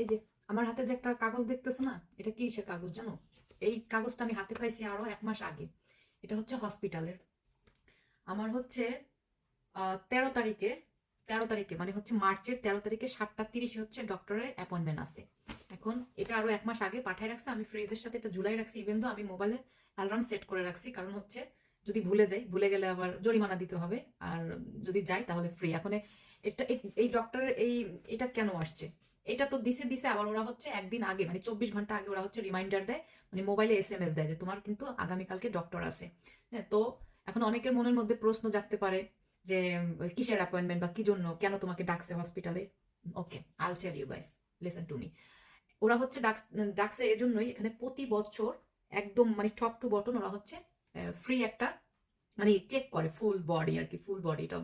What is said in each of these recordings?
এই যে, আমার হাতে যে একটা কাগজ দেখতেছো না? এটা কি সে কাগজ জানো? এই কাগজটা আমি হাতে পাইছি আরও এক মাস আগে। এটা হচ্ছে হসপিটালের। আমার হচ্ছে তেরো তারিখে তেরো তারিখে মানে হচ্ছে মার্চের তেরো তারিখে সাতটা তিরিশে হচ্ছে ডক্টরের অ্যাপয়েন্টমেন্ট আছে। এখন এটা আরও এক মাস আগে পাঠায় রাখছে। আমি ফ্রিজের সাথে এটা ঝুলাই রাখছি ইভেন তো আমি মোবাইলে অ্যালার্ম সেট করে রাখছি। কারণ হচ্ছে, যদি ভুলে যাই, ভুলে গেলে আবার জরিমানা দিতে হবে। আর যদি যাই, তাহলে ফ্রি এখন এটা, এই ডক্টরের এই, এটা কেন আসছে? এটা তো দিছে দিছে, আবার ওরা হচ্ছে একদিন আগে মানে চব্বিশ ঘণ্টা আগে ওরা হচ্ছে রিমাইন্ডার দেয় মানে মোবাইলে এস এম এস দেয় যে তোমার কিন্তু আগামীকালকে ডক্টর আছে। হ্যাঁ তো এখন অনেকের মনের মধ্যে প্রশ্ন জাগতে পারে যে কিসের অ্যাপয়েন্টমেন্ট বা কি জন্য, কেন তোমাকে ডাকছে হসপিটালে okay I tell you guys listen to me ওরা হচ্ছে ডাক ডাকছে এজন্যই এখানে প্রতি বছর একদম মানে টপ টু বটন ওরা হচ্ছে ফ্রি একটা মানে চেক করে ফুল বডি আর কি ফুল বডিটা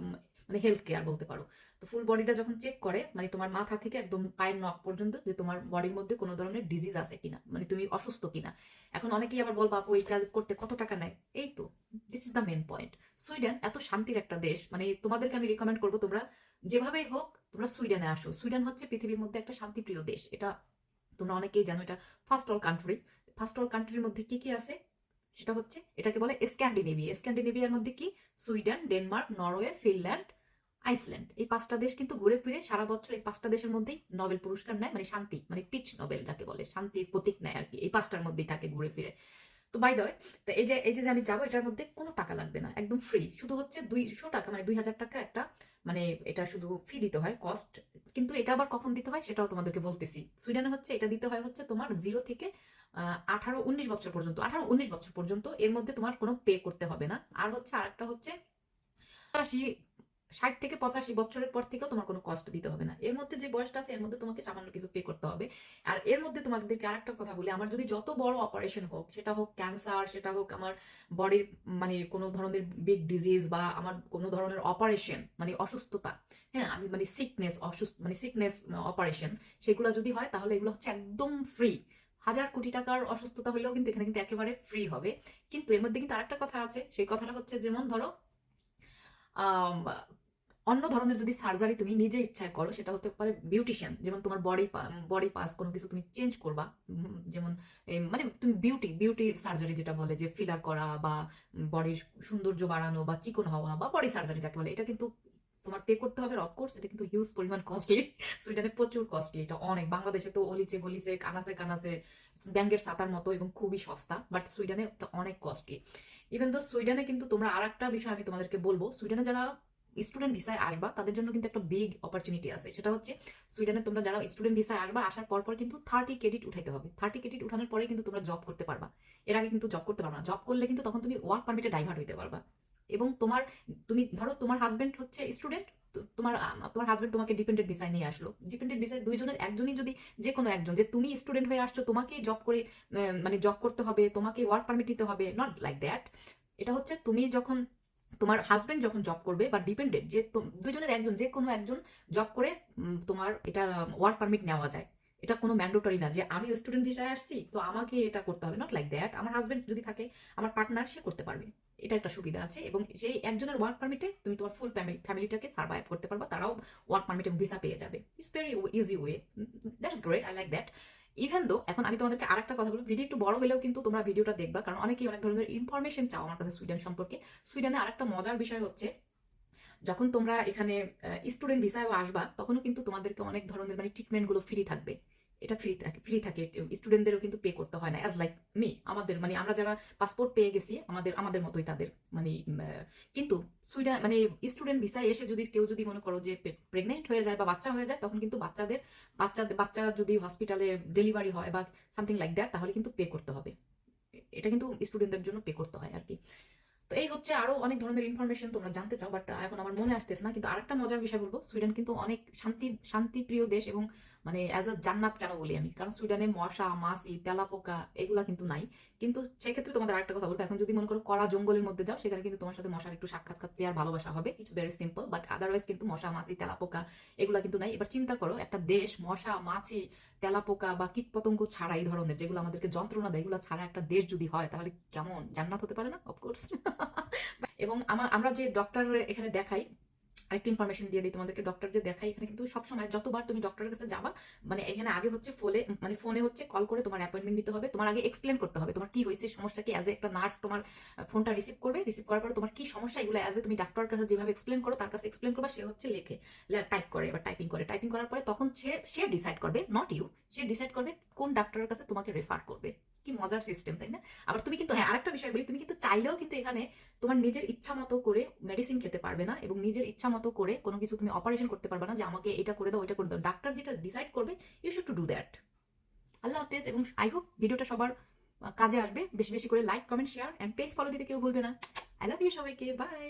মানে হেলথ কেয়ার বলতে পারো। তো ফুল বডিটা যখন চেক করে মানে তোমার মাথা থেকে একদম পায়ের নখ পর্যন্ত যে তোমার বডির মধ্যে কোনো ধরনের ডিজিজ আছে কিনা মানে তুমি অসুস্থ কিনা। এখন অনেকেই আবার বলবা আপু এই কাজ করতে কত টাকা নেয়? এই তো this is the main point Sweden এত শান্তির একটা দেশ মানে তোমাদেরকে আমি রিকমেন্ড করব তোমরা যেভাবেই হোক, তোমরা সুইডেনে আসো। সুইডেন হচ্ছে পৃথিবীর মধ্যে একটা শান্তিপ্রিয় দেশ। এটা তোমরা অনেকেই জানো, এটা first all country first all কান্ট্রির মধ্যে কি কি আছে? সেটা হচ্ছে, এটাকে বলে স্ক্যান্ডিনেভিয়া স্ক্যান্ডিনেভিয়ার মধ্যে কি? Sweden, Denmark, Norway, Finland Iceland. এই পাঁচটা দেশ কিন্তু ঘুরে ফিরে সারা বছর এই পাঁচটা দেশের মধ্যেই নোবেল পুরস্কার নেয় মানে শান্তি মানে পিচ নোবেল যাকে বলে, শান্তির প্রতীক নেয় আর কি, এই পাঁচটার মধ্যেই থাকে ঘুরে ফিরে। তো বাই দয় তো এই যে এই যে আমি যাব, এটার মধ্যে কোনো টাকা লাগবে না, একদম ফ্রি শুধু হচ্ছে দুইশো টাকা মানে দুই হাজার টাকা একটা মানে এটা শুধু ফি দিতে হয় কস্ট কিন্তু এটা আবার কখন দিতে হয়, সেটাও তোমাদেরকে বলতেছি। সুইডেনে হচ্ছে এটা দিতে হয় হচ্ছে তোমার জিরো থেকে আঠারো উনিশ বছর পর্যন্ত। আঠারো উনিশ বছর পর্যন্ত এর মধ্যে তোমার কোনো পে করতে হবে না। আর হচ্ছে আরেকটা হচ্ছে ষাট থেকে পঁচাশি বছরের পর থেকেও তোমার কোনো কষ্ট দিতে হবে না। এর মধ্যে যে বয়সটা আছে, এর মধ্যে তোমাকে সামান্য কিছু পে করতে হবে। আর এর মধ্যে তোমাদেরকে আরেকটা কথা বলি, আমার যদি যত বড় অপারেশন হোক, সেটা হোক ক্যান্সার সেটা হোক আমার বডির মানে কোনো ধরনের বিগ ডিজিজ বা আমার কোনো ধরনের অপারেশন মানে অসুস্থতা হ্যাঁ আমি মানে সিকনেস অসুস্থ মানে সিকনেস অপারেশন সেগুলো যদি হয়, তাহলে এগুলো হচ্ছে একদম ফ্রি হাজার কোটি টাকার অসুস্থতা হলেও কিন্তু এখানে কিন্তু একেবারে ফ্রি হবে। কিন্তু এর মধ্যে কিন্তু আরেকটা কথা আছে, সেই কথাটা হচ্ছে যেমন ধরো অন্য ধরনের যদি সার্জারি তুমি নিজে ইচ্ছায় করো, সেটা হতে পারে বিউটিশিয়ান যেমন তোমার বডি বডি পাস কোনো কিছু তুমি চেঞ্জ করবা যেমন মানে তুমি বিউটি বিউটি সার্জারি যেটা বলে যে ফিলার করা বা বডির সৌন্দর্য বাড়ানো বা চিকন হওয়া বা বডি সার্জারি যাকে বলে, এটা কিন্তু তোমার পে করতে হবে অফকোর্স এটা কিন্তু হিউজ পরিমাণ কস্টলি সুইডেনে প্রচুর কস্টলি এটা অনেক, বাংলাদেশে তো অলিচে গলিচে, কানাসে কানাসে, ব্যাঙ্গের সাতার মতো এবং খুবই সস্তা বাট সুইডেনে অনেক কস্টলি ইভেন তো সুইডেনে কিন্তু তোমরা আর একটা বিষয় আমি তোমাদেরকে বলব, সুইডেনে যারা স্টুডেন্ট ভিসায় আসবা, তাদের জন্য কিন্তু একটা বিগ অপরচুনিটি আছে। সেটা হচ্ছে সুইডেনে তোমরা যারা স্টুডেন্ট ভিসায় আসবা, আসার পর পর কিন্তু থার্টি ক্রেডিট উঠাইতে হবে। থার্টি ক্রেডিট উঠানোর পরে কিন্তু তোমরা জব করতে পারবা। এর আগে কিন্তু জব করতে পারবা না। জব করলে কিন্তু তখন তুমি ওয়ার্ক পারমিটে ডাইভার্ট হইতে পারবা। এবং তোমার, তুমি ধরো তোমার হাজবেন্ড হচ্ছে স্টুডেন্ট তোমার তোমার হাজবেন্ড তোমাকে ডিপেন্ডেন্ট ভিসায় নিয়ে আসলো। ডিপেন্ডেন্ট ভিসায় দুইজনের, একজনই যদি যে কোনো একজন, যে তুমি স্টুডেন্ট হয়ে আসছো, তোমাকেই জব করে মানে জব করতে হবে, তোমাকে ওয়ার্ক পারমিট দিতে হবে নট লাইক দ্যাট এটা হচ্ছে তুমি যখন তোমার হাজবেন্ড যখন জব করবে বা ডিপেন্ডেন্ট যে দুজনের একজন, যে কোনো একজন জব করে তোমার এটা ওয়ার্ক পারমিট নেওয়া যায়। এটা কোনো ম্যান্ডেটরি না যে আমি স্টুডেন্ট ভিসায় আসছি, তো আমাকে এটা করতে হবে। নট লাইক দ্যাট আমার হাজবেন্ড যদি থাকে, আমার পার্টনার সে করতে পারবে। এটা একটা সুবিধা আছে এবং সেই একজনের ওয়ার্ক পারমিটে তুমি তোমার ফুল ফ্যামিলিটাকে সার্ভাইভ করতে পারবা, তারাও ওয়ার্ক পারমিট এবং ভিসা পেয়ে যাবে। It's very easy way that's great I like that even though এখন আমি তোমাদেরকে আর একটা কথা বলব ভিডিও একটু বড় হলেও কিন্তু তোমরা ভিডিওটা দেখবা, কারণ অনেকেই অনেক ধরনের ইনফরমেশন চাও আমার কাছে সুইডেন সম্পর্কে। সুইডেনে আর একটা মজার বিষয় হচ্ছে, যখন তোমরা এখানে স্টুডেন্ট ভিসায়ও আসবা, তখনও কিন্তু তোমাদেরকে অনেক ধরনের মানে ট্রিটমেন্টগুলো ফ্রি থাকবে। এটা ফ্রি থাকে ফ্রি থাকে স্টুডেন্টদেরও কিন্তু পে করতে হয় না অ্যাজ লাইক মি আমাদের মানে আমরা যারা পাসপোর্ট পেয়ে গেছি, আমাদের আমাদের মতোই তাদের মানে কিন্তু সুইডেন মানে স্টুডেন্ট ভিসায় এসে যদি কেউ যদি মনে করো যে প্রেগনেন্ট হয়ে যায় বা বাচ্চা হয়ে যায়, তখন কিন্তু বাচ্চাদের বাচ্চাদের বাচ্চা যদি হসপিটালে ডেলিভারি হয় বা সামথিং লাইক দ্যাট তাহলে কিন্তু পে করতে হবে। এটা কিন্তু স্টুডেন্টদের জন্য পে করতে হয় আর কি তো এই হচ্ছে আরও অনেক ধরনের ইনফরমেশন তোমরা জানতে চাও বাট এখন আমার মনে আসতেছে না, কিন্তু আরেকটা মজার বিষয় বলব, সুইডেন কিন্তু অনেক শান্তি, শান্তিপ্রিয় দেশ এবং মানে অ্যাজ আ জান্নাত কেন বলি আমি? কারণ সুইডেনে মশা, মাছি তেলাপোকা এগুলা কিন্তু নাই। কিন্তু সেক্ষেত্রে তোমাদের আরেকটা কথা বলব। এখন যদি মনে করো কড়া জঙ্গলের মধ্যে যাও, সেখানে কিন্তু তোমার সাথে মশার একটু সাক্ষাৎকার পেয়ার ভালোবাসা হবে। It's very simple but otherwise কিন্তু মশা, মাছি তেলাপোকা এগুলা কিন্তু নাই। এবার চিন্তা করো, একটা দেশ মশা, মাছি তেলাপোকা বা কীট পতঙ্গ ছাড়া এই ধরনের যেগুলো আমাদেরকে যন্ত্রণা দেয়, এগুলো ছাড়া একটা দেশ যদি হয়, তাহলে কেমন? জান্নাত হতে পারে না? অফকোর্স এবং আমরা যে ডক্টর এখানে দেখাই আরেকটু ইনফরমেশন দিয়ে দিই, তোমাদেরকে ডক্টর যে দেখাই এখানে কিন্তু সবসময় যতবার তুমি ডক্টরের কাছে যাবা মানে এখানে আগে হচ্ছে ফোনে মানে ফোনে হচ্ছে কল করে তোমার অ্যাপয়েন্টমেন্ট নিতে হবে, তোমার আগে এক্সপ্লেন করতে হবে তোমার কি হয়েছে, সমস্যা কি অ্যাজ এ একটা নার্স তোমার ফোনটা রিসিভ করবে রিসিভ করার পর তোমার কি সমস্যা, এগুলো অ্যাজ এ তুমি ডাক্তারের কাছে যেভাবে এক্সপ্লেন করো, তার কাছে এক্সপ্লেন করবা, সে হচ্ছে লেখে টাইপ করে, এবার টাইপিং করে টাইপিং করার পরে তখন সে সে ডিসাইড করবে নট ইউ সে ডিসাইড করবে কোন ডাক্তারের কাছে তোমাকে রেফার করবে। কি মজার সিস্টেম তাই না? আবার তুমি কিন্তু হ্যাঁ আরেকটা বিষয় বলি, তুমি কিন্তু চাইলেও কিন্তু এখানে তোমার নিজের ইচ্ছা মতো করে মেডিসিন খেতে পারবে না এবং নিজের ইচ্ছা মতো করে কোনো কিছু তুমি অপারেশন করতে পারবে না যে আমাকে এটা করে দাও, ওইটা করে দাও। ডাক্তার যেটা ডিসাইড করবে you should to do that আল্লাহ হাফেজ, এবং আই হোপ ভিডিওটা সবার কাজে আসবে। বেশি বেশি করে like comment share and page follow দিতে কেউ ভুলবে না। আই লাভ ইউ সবাইকে। বাই